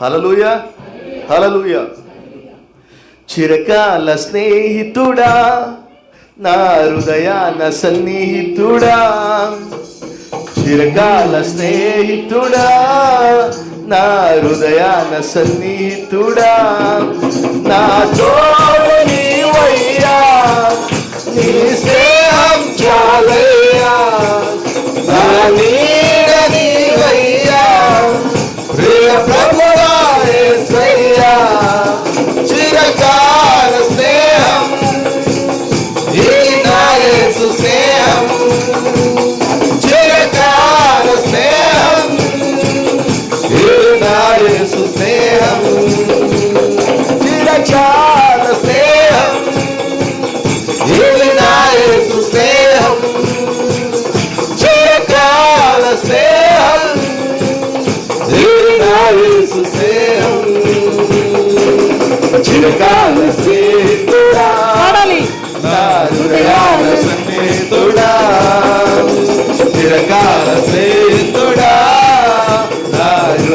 హలలుయ హలలుయ చిరకాల స్నేహితుడా నా హృదయాన సన్నిహితుడా చిరకాల స్నేహితుడా నా హృదయాన సన్నిహితుడా నా తోడు నీవయ్యా నీ స్నేహం చాలయ్యా నా నీ స్నేహం చిరకాల స్నేహం ఈ నా యేసు స్నేహం చిరకాల స్నేహం ఈ నా యేసు స్నేహం చిరకాల స్నేహితుడా నా హృదయాల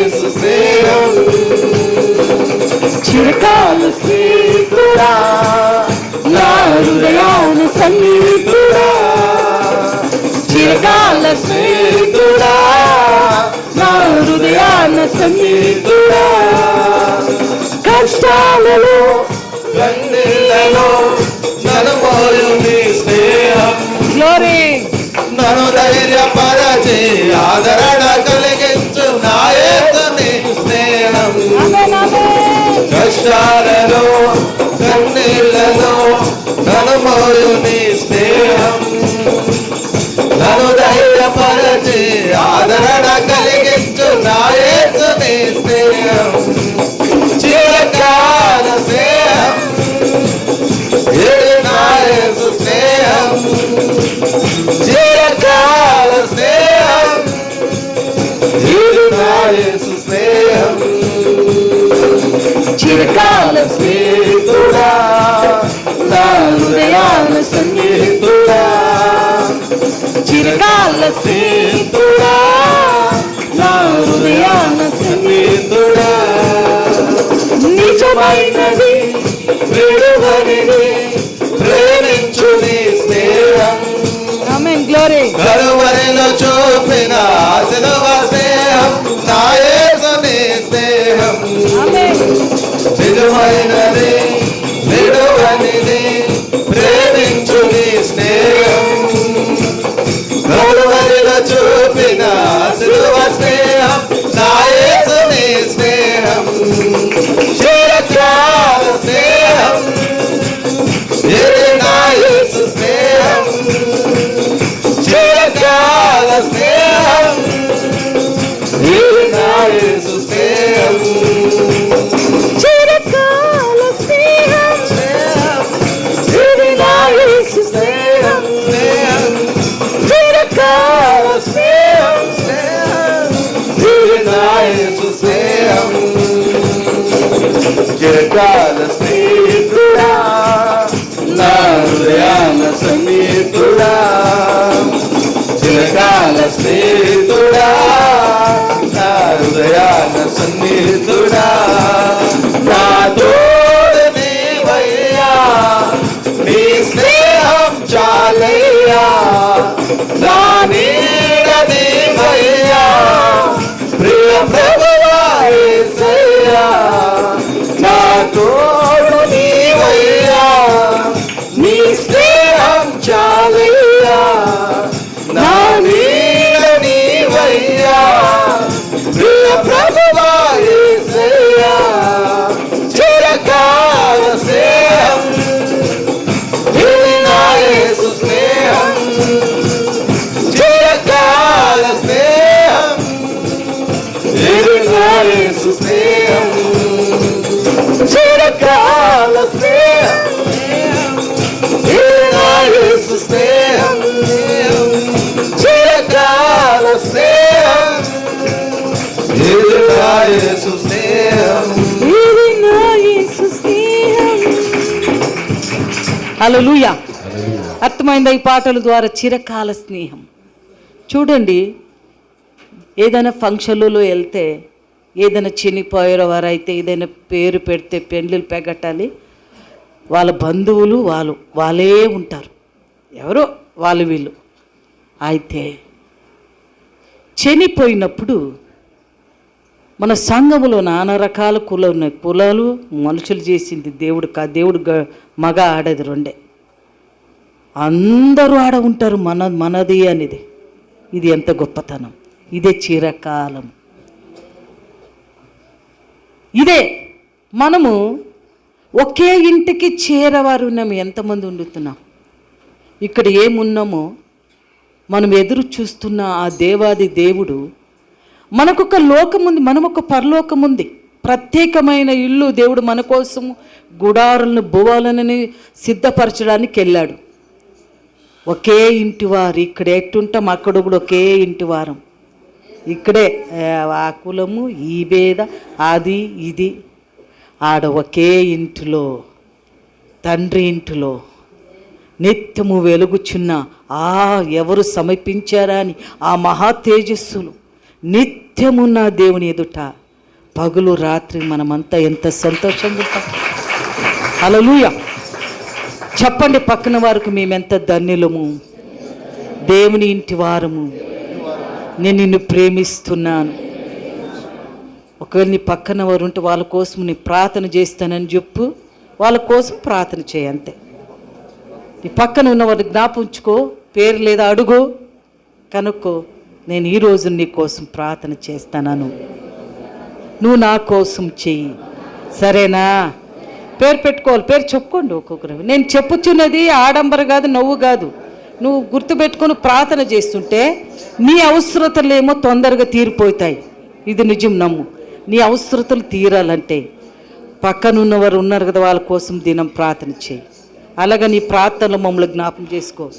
యేసు స్నేహం చిరకాల స్నేహితుడా నా హృదయాన సన్నిహితుడా. చిరకాల స్నేహితుడా నా హృదయాన సన్నిహితుడా. కష్టాలలో కన్నీళ్ళలో నన్ను మోయు నీ స్నేహం. గ్లోరీ. నన్ను ధైర్యపరచి ఆదరణ ఆమేన్ కష్టాలలో కన్నీళ్ళలో నీ స్నేహం. నను ధైర్యపరచి ఆదరణ కలిగించు నాయసు నీ స్నేహం. చిరకాల స్నేహం. ఇది స్నేహం. చిరకాల స్నేహం. ఇది నా చిరకాల స్నేహితుడా చిరకాల స్నేహితుడా నా హృదయాన సన్నిహితుడా. చిరకాల స్నేహితుడా హల్లెలూయా. అర్థమైందా ఈ పాటల ద్వారా? చిరకాల స్నేహం. చూడండి ఏదైనా ఫంక్షన్లలో వెళ్తే ఏదైనా చనిపోయారో వారైతే ఏదైనా పేరు పెడితే పెండ్లు పెగట్టాలి వాళ్ళ బంధువులు వాళ్ళు వాళ్ళే ఉంటారు. ఎవరో వాళ్ళు వీళ్ళు. అయితే చనిపోయినప్పుడు మన సంఘములో నానా రకాల కులం ఉన్నాయి. కులాలు మనుషులు చేసింది దేవుడు కా దేవుడు మగ ఆడేది రెండే. అందరూ ఆడ ఉంటారు మన మనది అనేది. ఇది ఎంత గొప్పతనం. ఇదే చిరకాలం. ఇదే మనము ఒకే ఇంటికి చేరవారు ఉన్నాము. ఎంతమంది ఉండుతున్నాం. ఇక్కడ ఏమున్నామో మనం ఎదురు చూస్తున్న ఆ దేవాది దేవుడు మనకొక లోకం ఉంది మనం ఒక పరలోకం ఉంది ప్రత్యేకమైన ఇల్లు దేవుడు మన కోసం గుడారులను భువాలని సిద్ధపరచడానికి వెళ్ళాడు. ఒకే ఇంటి వారు ఇక్కడ ఎట్టుంటాం? అక్కడ కూడా ఒకే ఇంటి వారం. ఇక్కడే ఆ, ఆ కులము ఈ భేద అది ఇది. ఆడ ఒకే ఇంటిలో తండ్రి ఇంటిలో నిత్యము వెలుగుచున్న ఆ ఎవరు సమర్పించారా అని ఆ మహా తేజస్సులు. నిత్యము నా దేవుని ఎదుట. పగులు రాత్రి మనమంతా ఎంత సంతోషంగా ఉంటాం. హల్లెలూయ. చెప్పండి పక్కన వారికి మేమెంత ధన్యులము. దేవుని ఇంటి వారము. నేను నిన్ను ప్రేమిస్తున్నాను. ఒకవేళ నీ పక్కన వారు ఉంటే వాళ్ళ కోసం నీ ప్రార్థన చేస్తానని చెప్పు. వాళ్ళ కోసం ప్రార్థన చేయంతే నీ పక్కన ఉన్న వారిని జ్ఞాపించుకో పేరు లేదా అడుగు. కనుక్కో. నేను ఈరోజు నీ కోసం ప్రార్థన చేస్తాను నువ్వు నా కోసం చెయ్యి. సరేనా? పేరు పెట్టుకోవాలి. పేరు చెప్పుకోండి ఒక్కొక్కరు. నేను చెప్పుచున్నది ఆడంబర కాదు నవ్వు కాదు. నువ్వు గుర్తుపెట్టుకొని ప్రార్థన చేస్తుంటే నీ అవసరతలేమో తొందరగా తీరిపోతాయి. ఇది నిజం నమ్ము. నీ అవసరతలు తీరాలంటే పక్కనున్నవారు ఉన్నారు కదా వాళ్ళ కోసం దినం ప్రార్థన చేయి. అలాగ నీ ప్రార్థనలు మమ్మల్ని జ్ఞాపం చేసుకో.